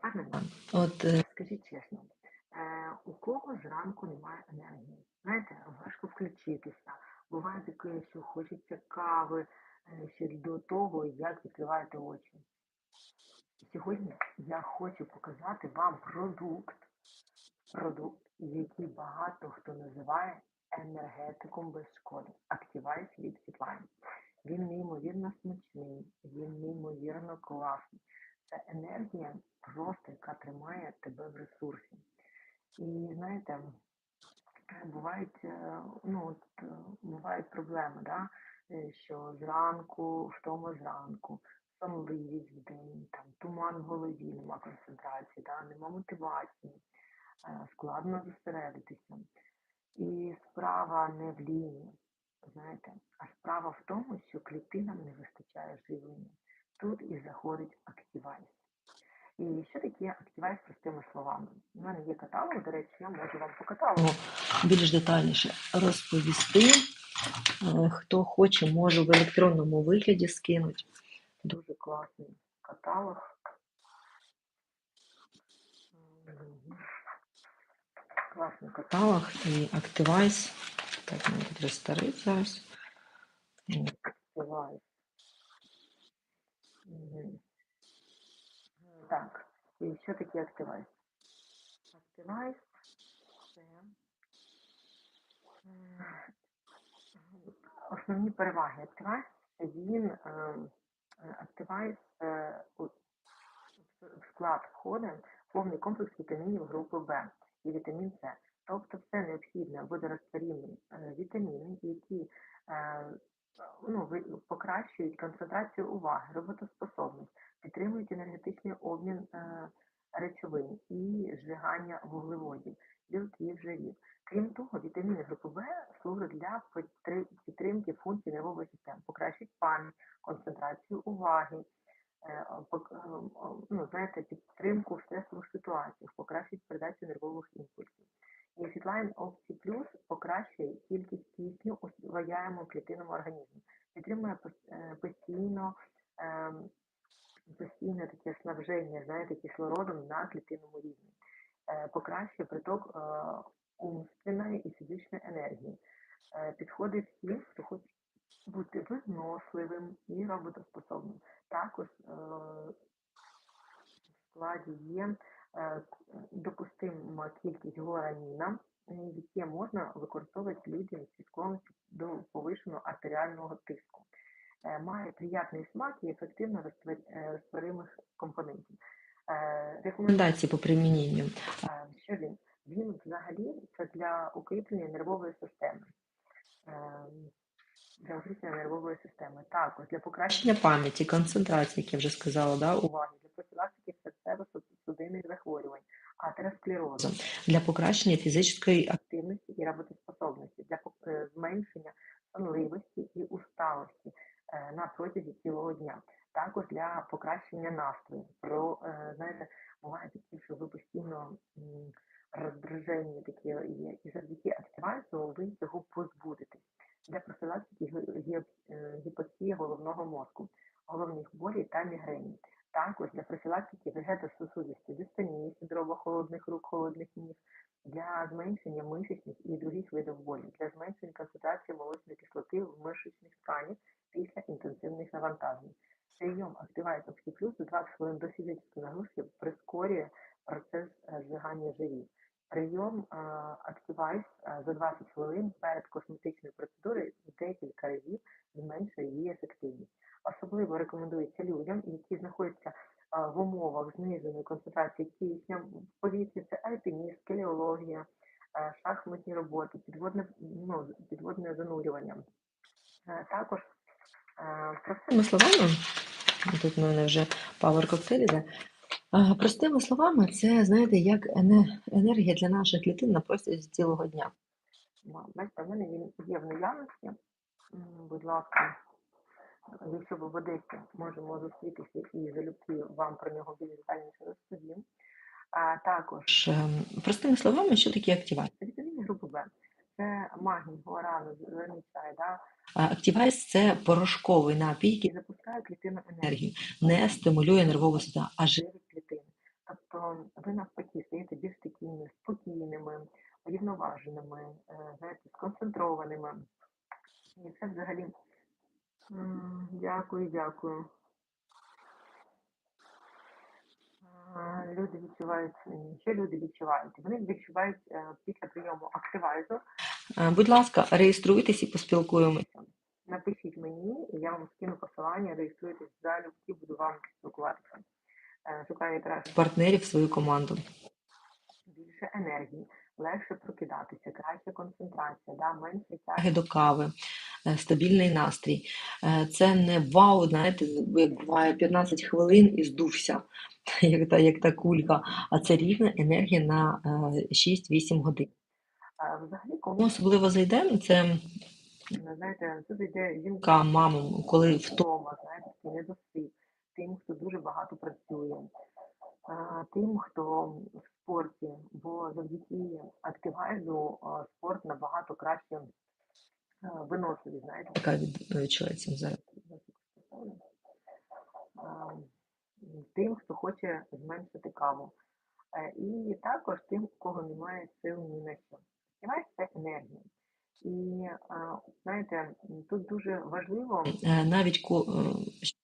Пане, От е, скажіть чесно, е, у кого зранку немає енергії? Знаєте, важко включитися. Буває таке, що хочеться кави е, ще до того, як відкриваєте очі. Сьогодні я хочу показати вам продукт, продукт, який багато хто називає енергетиком без шкоди. Activize від Світлани. Він неймовірно смачний, він неймовірно класний. Це енергія просто, яка тримає тебе в ресурсі. І знаєте, бувають, е, ну, от, е, бувають проблеми, да? е, що зранку, втома зранку, сонливість в день, там, туман в голові, нема концентрації, да? нема мотивації, складно зосередитися. І справа не в лінії, знаєте, а справа в тому, що клітинам не вистачає живлення. Тут і заходить активайз. І що таке активайз простими словами? У мене є каталог, до речі, я можу вам по каталогу. більш детальніше розповісти. Е, Хто хоче, можу в електронному вигляді скинути. Дуже класний каталог. Класний каталог. І Activize. Так, мені тут рестарить зараз. Активайз. Так, і що таке активайз? Активайз це основні переваги активайз він е, е, е, в склад входить повний комплекс вітамінів групи Б і вітамін С. Тобто все необхідне водорозтворімі е, вітаміни, які ну, покращують концентрацію уваги, роботоспособність, підтримують енергетичний обмін е, речовин і зжигання вуглеводів, білків, жирів. Крім того, вітаміни групи В служать для підтримки функцій нервової системи, покращують пам'ять, концентрацію уваги, е, е, ну, знаєте, підтримку в стресових ситуаціях, покращують передачу нервових імпульсів. Fitline Opti Plus покращує кількість кисню у своєму клітинному організмі, підтримує е, постійно, ем, постійне таке снабження, знаєте, кислородом на клітинному рівні, Е, покращує приток е, умственної і фізичної енергії. Підходить всім, хто хоче бути виносливим і роботоспособним. Також в складі є е, допустима кількість гуараніна, е, яке можна використовувати людям зі склонністю до повишеного артеріального тиску. Е, Має приятний смак і ефективно е, розтворимих компонентів. Рекомендації по приміненню. Що він? Він взагалі це для укріплення нервової системи. Для укріплення нервової системи. Також для покращення пам'яті, концентрації, як я вже сказала, да, уваги, для профілактики серцево-судинних захворювань, атеросклерозу, для покращення фізичної активності і роботоспособності, для е, зменшення сонливості і усталості е, на протязі цілого дня. Також для покращення настрою. Про, е, знаєте, буває таке, що ви постійно роздражені такі є, і завдяки активації ви цього позбудетесь. Для профілактики гі- гі- гіпоксії головного мозку, головних болей та мігрені. Також для профілактики вегетососудистої дистонії, синдрому холодних рук, холодних ніг, для зменшення мишечних і других видів болі, для зменшення концентрації молочної кислоти в мишечних тканях після інтенсивних навантажень. Прийом активає плюс за 20 хвилин до фізичної нагрузки прискорює процес е, зжигання жирів. Прийом Activize за 20 хвилин перед косметичною процедурою декілька разів зменшує її ефективність. Особливо рекомендується людям, які знаходяться в умовах зниженої концентрації кисня в повітрі, це альпініст, келеологія, е, шахматні роботи, підводне, ну, підводне занурювання. Е, Також е, простими словами, тут в мене вже Power коктейль іде. Простими словами, це, знаєте, як енергія для наших клітин на протязі цілого дня. Бачите, в мене він є в наявності. Будь ласка, якщо ви в Одесі можемо зустрітися і залюбки вам про нього більш детальніше розповім. А також ем, Простими словами, що таке активація? вітаміни групи Б. Це магній, гуарану, зелений чай, да, Активайз це порошковий напій, який запускає клітинну енергію, не стимулює нервову систему, а живить живить клітини. Тобто ви навпаки стаєте більш такими спокійними, рівноваженими, е, знаєте, сконцентрованими. І це взагалі М, Дякую, дякую. Люди відчувають, що люди відчувають? Вони відчувають е, після прийому активайзу. Е, Будь ласка, реєструйтесь і поспілкуємося. Напишіть мені, і я вам скину посилання, реєструйтесь в залі, буду вам спілкуватися. Е, Шукаю якраз партнерів в свою команду. більше енергії, легше прокидатися, краща концентрація, да, менше тяги. До кави, е, стабільний настрій. Е, Це не вау, знаєте, як буває 15 хвилин і здувся, як та, як та кулька, а це рівна енергія на е, 6-8 годин. Е, Взагалі, Кому особливо зайде, це м, знаєте, тут йде жінка така мама, коли вто втома, знаєте, такий недосип, тим, хто дуже багато працює, тим, хто завдяки активайзу спорт набагато краще а, виносливий, знаєте. така відчувається зараз. Тим, хто хоче зменшити каву. Е, І також тим, у кого немає сил ні на що. Активайз – це енергія. І знаєте, тут дуже важливо Е, Навіть е,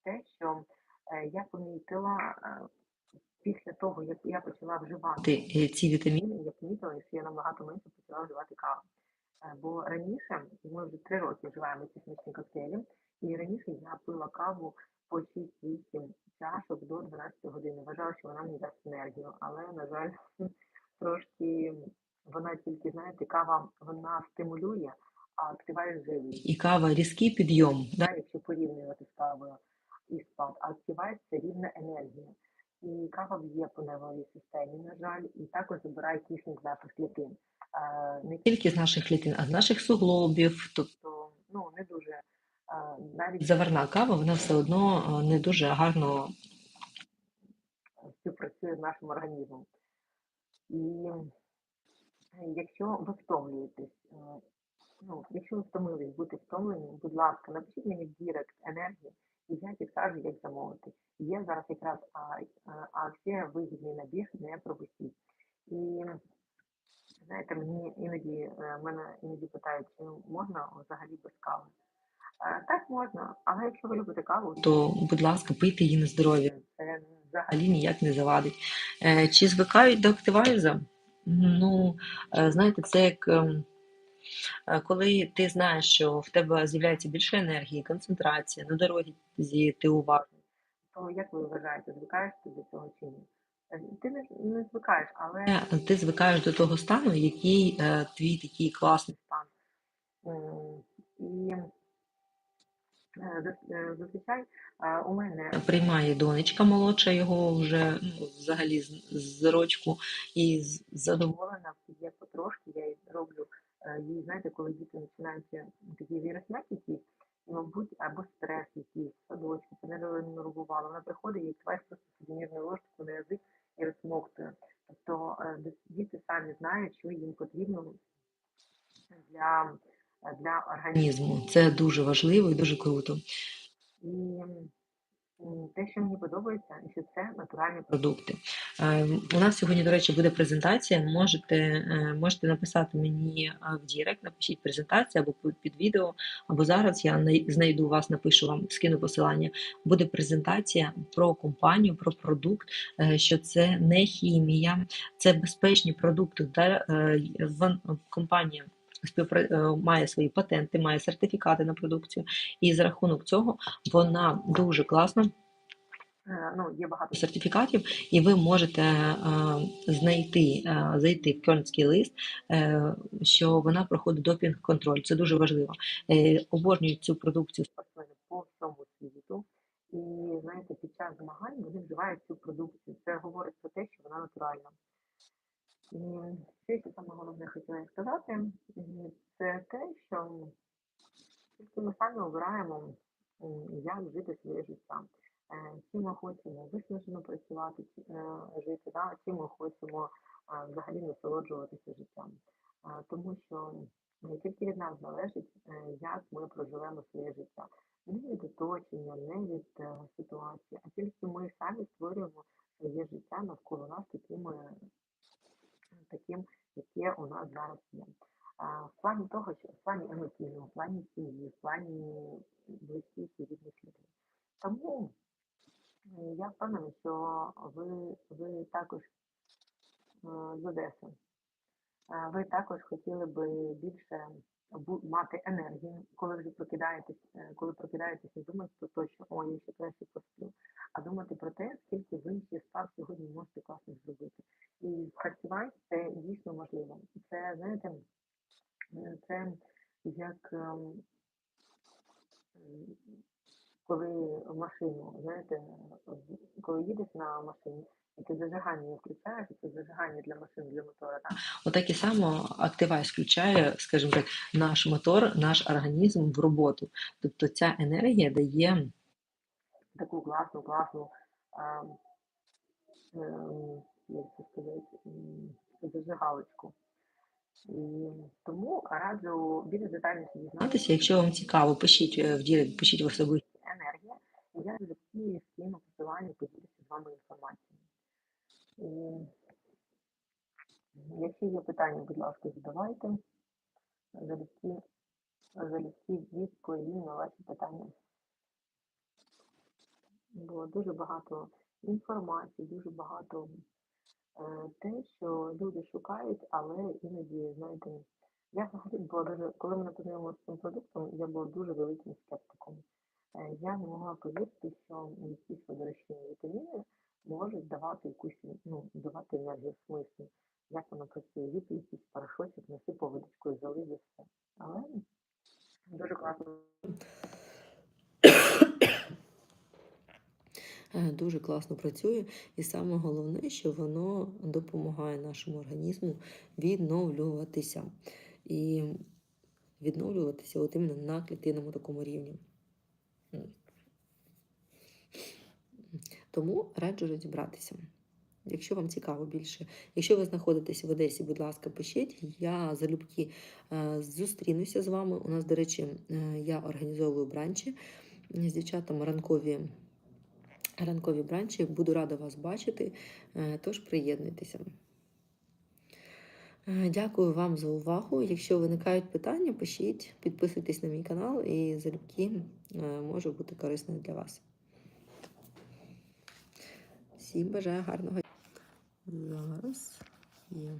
те, що е, я помітила е, після того, як я почала вживати е, ці вітаміни я помітила, що я набагато менше почала вживати каву. Е, Бо раніше, ми вже три роки вживаємо ці смачні коктейлі, і раніше я пила каву по 6-8 чашок до 12 години. Вважала, що вона мені дасть енергію, але, на жаль, трошки вона тільки, знаєте, кава вона стимулює, а активає живий. і кава різкий підйом. Да? Якщо порівнювати з кавою і спад, а активайз це рівна енергія. І кава б'є по нервовій системі, на жаль, і також забирає кисень з наших клітин. Не Тільки з наших клітин, а з наших суглобів. Тобто ну не дуже навіть заварна кава, вона все одно не дуже гарно співпрацює з нашим організмом. І якщо ви втомлюєтесь, ну, якщо ви втомились бути втомлені, будь ласка, напишіть мені в Дірект енергії, я підкажу, як замовити. Є зараз якраз акція вигідний набір, не пропустіть. І знаєте, мені іноді е, мене іноді питають, чи можна взагалі без кави. Е, Так можна, але якщо ви любите каву, то будь ласка, пийте її на здоров'я. це взагалі ніяк не завадить. Е, Чи звикають до активайза? Ну, е, знаєте, це як ем, е, коли ти знаєш, що в тебе з'являється більше енергії, концентрація, на дорозі ти уважний. то як ви вважаєте, звикаєш ти до цього чи ні? Е, Ти не, не звикаєш, але Е, Ти звикаєш до того стану, який е, твій такий класний. стан. І е, е, зазвичай е, у мене Приймає донечка молодша його вже ну, взагалі з, з рочку і задоволена. є потрошки, я їй роблю е, їй, знаєте, коли діти починаються такі вірусняк якісь, і, мабуть, або стрес якийсь, садочки, це нервувало. Вона приходить і відкриває просто сувенірну ложку на язик і розмоктує. Тобто е, діти самі знають, що їм потрібно для, для. Організму. Це дуже важливо і дуже круто. І що подобається, це натуральні продукти. Е, У нас сьогодні, до речі, буде презентація. Можете, е, можете написати мені е, в Дірект, напишіть презентацію або під- відео, або зараз я най- знайду вас, напишу вам, скину посилання. Буде презентація про компанію, про продукт, що це не хімія, це безпечні продукти, компанія. Має свої патенти, має сертифікати на продукцію, і за рахунок цього вона дуже класно Е, Ну, є багато сертифікатів, і ви можете е, знайти, е, зайти в Кьольнський лист, е, що вона проходить допінг-контроль. Це дуже важливо. Е, обожнюють цю продукцію. спортсмени по всьому світу. І знаєте, під час змагань вони вживають цю продукцію. Це говорить про те, що вона натуральна. І ще саме головне хотіла сказати, це те, що ми самі обираємо, як жити своє життя. Е, Чи ми хочемо виснажено працювати, е, жити, да? чи ми хочемо е, взагалі насолоджуватися життям. Е, Тому що не тільки від нас залежить, е, як ми проживемо своє життя. Не від оточення, не від е, ситуації, а тільки ми самі створюємо своє життя навколо нас таким, е, таким, яке у нас зараз є. В плані того, що в плані емоційному, в плані сім'ї, в плані близьких і рідних людей. Тому е, я впевнена, що ви, ви також е, з Одеси. Е, Ви також хотіли би більше мати енергію, коли вже прокидаєтесь, е, коли прокидаєтесь, не думати про те, що ой, я ще краще посплю, а думати про те, скільки ви ще справ сьогодні можете класно зробити. І в це дійсно можливо. Це, знаєте, е, це як ем, коли машину, знаєте, коли їдеш на машині, і ти зажигання включаєш, і це зажигання для машини, для мотора, так? Отак і само активайз включає, скажімо так, наш мотор, наш організм в роботу. Тобто ця енергія дає таку класну, класну, а, ем, як це сказати, зажигалочку. І тому раджу більш детальніше дізнатися. Якщо вам цікаво, пишіть е, в Дірект, пишіть в особисті. Енергія, і я залюбки скину посилання, поділюся з вами інформацією. І якщо є питання, будь ласка, задавайте. Залюбки, відповім на ваші питання. Було дуже багато інформації, дуже багато е, те, що люди шукають, але іноді, знаєте, я взагалі була дуже, коли мене познайомилися з цим продуктом, я була дуже великим скептиком. Е, Я не могла повірити, що якісь водорощні вітаміни можуть давати якусь, ну, давати енергію в смислі. Як воно працює, випий якийсь порошочок, насипав водичкою, залив і все. Але дуже класно. Е, Дуже класно працює, і саме головне, що воно допомагає нашому організму відновлюватися. І відновлюватися от іменно на клітинному такому рівні. Тому раджу розібратися. Якщо вам цікаво більше, якщо ви знаходитесь в Одесі, будь ласка, пишіть. Я залюбки е, зустрінуся з вами. У нас, до речі, е, я організовую бранчі з дівчатами ранкові, ранкові бранчі. Буду рада вас бачити, е, тож приєднуйтеся. Е, Дякую вам за увагу. Якщо виникають питання, пишіть, підписуйтесь на мій канал і залюбки е, може бути корисною для вас. Всім бажаю гарного дня. Зараз є.